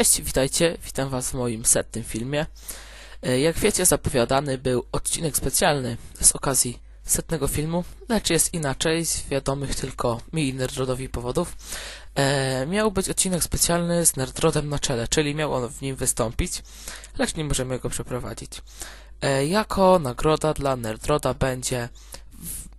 Cześć, witajcie, witam was w moim setnym filmie. E, Jak wiecie, zapowiadany był odcinek specjalny z okazji setnego filmu, lecz jest inaczej z wiadomych tylko mi i Nerdrodowi powodów. E, miał być odcinek specjalny z Nerdrodem na czele, czyli miał on w nim wystąpić, lecz nie możemy go przeprowadzić. E, jako nagroda dla Nerdroda będzie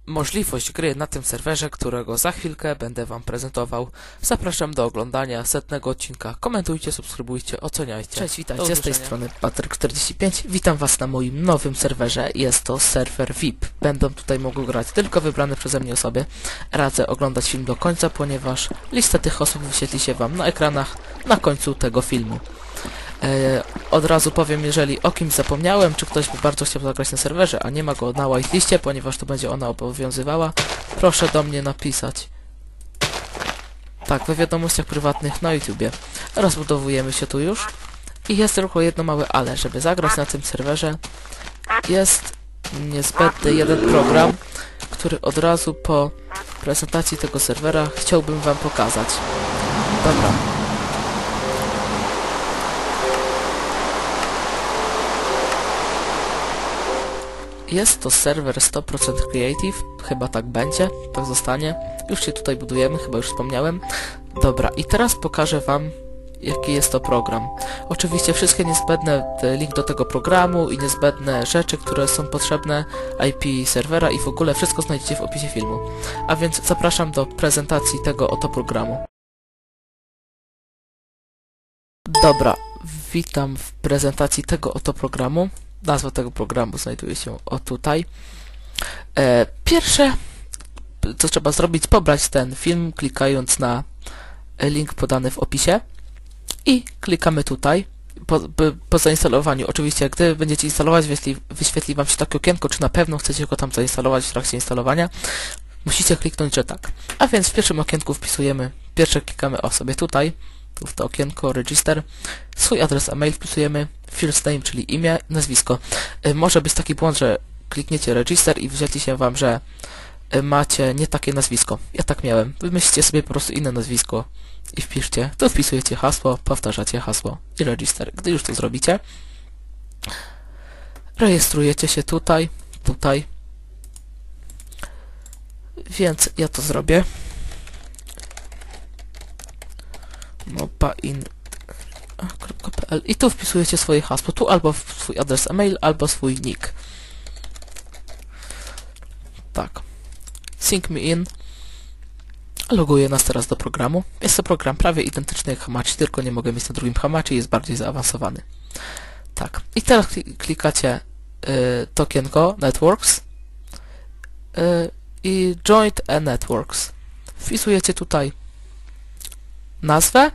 możliwość gry na tym serwerze, którego za chwilkę będę Wam prezentował. Zapraszam do oglądania setnego odcinka. Komentujcie, subskrybujcie, oceniajcie. Cześć, witajcie, z tej strony Patryk45. Witam Was na moim nowym serwerze. Jest to serwer VIP. Będą tutaj mogły grać tylko wybrane przeze mnie osoby. Radzę oglądać film do końca, ponieważ lista tych osób wyświetli się Wam na ekranach na końcu tego filmu. E, od razu powiem, jeżeli o kimś zapomniałem, czy ktoś by bardzo chciał zagrać na serwerze, a nie ma go na whiteliście, ponieważ to będzie ona obowiązywała, proszę do mnie napisać. Tak, we wiadomościach prywatnych na YouTubie. Rozbudowujemy się tu już. I jest tylko jedno małe ale, żeby zagrać na tym serwerze jest niezbędny jeden program, który od razu po prezentacji tego serwera chciałbym wam pokazać. Dobra. Jest to serwer 100% Creative, chyba tak będzie, tak zostanie. Już się tutaj budujemy, chyba już wspomniałem. Dobra, i teraz pokażę Wam, jaki jest to program. Oczywiście wszystkie niezbędne, e, link do tego programu i niezbędne rzeczy, które są potrzebne, IP serwera i w ogóle wszystko znajdziecie w opisie filmu. A więc zapraszam do prezentacji tego oto programu. Dobra, witam w prezentacji tego oto programu. Nazwa tego programu znajduje się o tutaj. E, pierwsze, co trzeba zrobić, pobrać ten film, klikając na link podany w opisie i klikamy tutaj. Po, po zainstalowaniu, oczywiście, gdy będziecie instalować, wyświetli, wyświetli Wam się takie okienko, czy na pewno chcecie go tam zainstalować w trakcie instalowania. Musicie kliknąć, że tak. A więc w pierwszym okienku wpisujemy, pierwsze klikamy o sobie tutaj, tu w to okienko, register, swój adres e-mail wpisujemy, first name, czyli imię, nazwisko. Y, Może być taki błąd, że klikniecie register i wyświetli się Wam, że y, macie nie takie nazwisko. Ja tak miałem. Wymyślcie sobie po prostu inne nazwisko i wpiszcie. Tu wpisujecie hasło, powtarzacie hasło i register. Gdy już to zrobicie, rejestrujecie się tutaj, tutaj. Więc ja to zrobię. mopain.pl i tu wpisujecie swoje hasło. Tu albo swój adres e-mail, albo swój nick. Tak. Sync me in. Loguję nas teraz do programu. Jest to program prawie identyczny jak Hamachi, tylko nie mogę mieć na drugim Hamachi, jest bardziej zaawansowany. Tak. I teraz kli- klikacie y, to Networks y, i Joint a Networks. Wpisujecie tutaj nazwę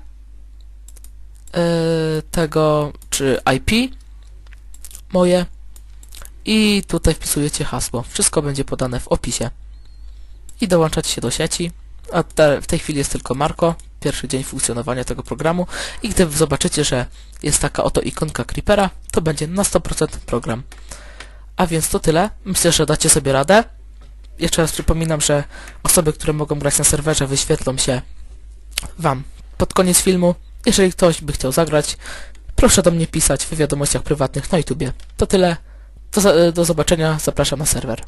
tego, czy IP moje i tutaj wpisujecie hasło. Wszystko będzie podane w opisie. I dołączacie się do sieci. A te, w tej chwili jest tylko Marko, pierwszy dzień funkcjonowania tego programu i gdy zobaczycie, że jest taka oto ikonka Creepera, to będzie na 100% program. A więc to tyle. Myślę, że dacie sobie radę. Jeszcze raz przypominam, że osoby, które mogą grać na serwerze wyświetlą się Wam pod koniec filmu. Jeżeli ktoś by chciał zagrać, proszę do mnie pisać w wiadomościach prywatnych na YouTubie. To tyle. Do, do zobaczenia. Zapraszam na serwer.